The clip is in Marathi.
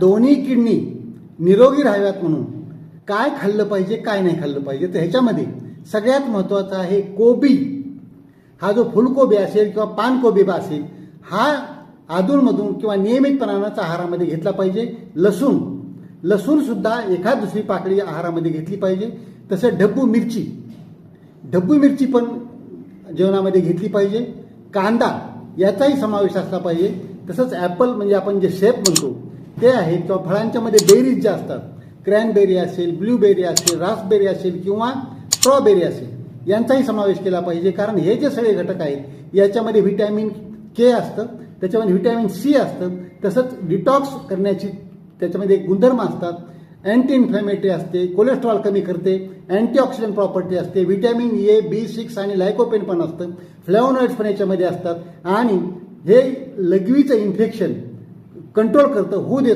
दोन्ही किडनी निरोगी राहाव्यात म्हणून काय खाल्लं पाहिजे काय नाही खाल्लं पाहिजे तर ह्याच्यामध्ये सगळ्यात महत्त्वाचा आहे कोबी. हा जो फुलकोबी असेल किंवा पानकोबी असेल हा अधूनमधून किंवा नियमितपणानंच आहारामध्ये घेतला पाहिजे. लसूण. लसूणसुद्धा एखाद दुसरी पाकळी आहारामध्ये घेतली पाहिजे. तसं ढब्बू मिरची. ढब्बू मिरची पण जेवणामध्ये घेतली पाहिजे. कांदा याचाही समावेश असला पाहिजे. तसंच ॲपल म्हणजे आपण जे शेप म्हणतो ते आहेत किंवा फळांच्या मध्ये बेरीज ज्या असतात क्रॅनबेरी असेल ब्लूबेरी असेल रासबेरी असेल किंवा स्ट्रॉबेरी असेल यांचाही समावेश केला पाहिजे. कारण हे जे सगळे घटक आहेत याच्यामध्ये व्हिटॅमिन के असतं त्याच्यामध्ये व्हिटॅमिन सी असतं तसंच डिटॉक्स करण्याची त्याच्यामध्ये गुणधर्म असतात. अँटी इन्फ्लॅमेटरी असते कोलेस्ट्रॉल कमी करते अँटीऑक्सिडंट प्रॉपर्टी असते व्हिटॅमिन ए बी सिक्स आणि लायकोपेन पण असतं. फ्लॅवनॉइड्स पण याच्यामध्ये असतात. आणि हे लघवीचं इन्फेक्शन कंट्रोल करतं होऊ देत.